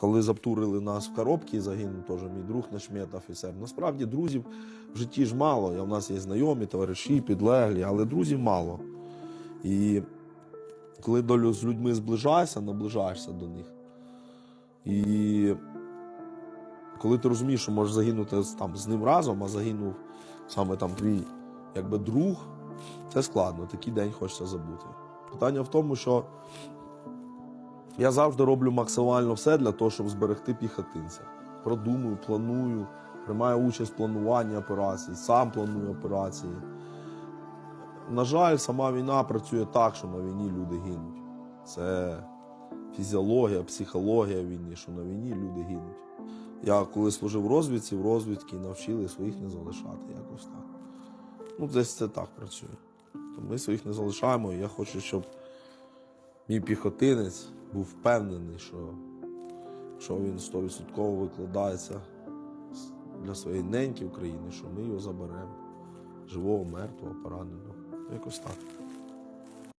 коли заптурили нас в коробки, загинув теж мій друг Начмет, офіцер. Насправді друзів в житті ж мало. Я, в нас є знайомі, товариші, підлеглі, але друзів мало. І коли долю з людьми зближаєшся, наближаєшся до них. І коли ти розумієш, що можеш загинути там, з ним разом, а загинув саме там твій якби, друг, це складно. Такий день хочеться забути. Питання в тому, що я завжди роблю максимально все для того, щоб зберегти піхотинця. Продумую, планую, приймаю участь в плануванні операцій, сам планую операції. На жаль, сама війна працює так, що на війні люди гинуть. Це фізіологія, психологія війни, що на війні люди гинуть. Я коли служив в розвідці, в розвідки навчили своїх не залишати якось так. Ну, десь це так працює. То ми своїх не залишаємо, і я хочу, щоб мій піхотинець був впевнений, що, що він 100% викладається для своєї неньки України, що ми його заберемо. Живого, мертвого, пораненого. Якось так.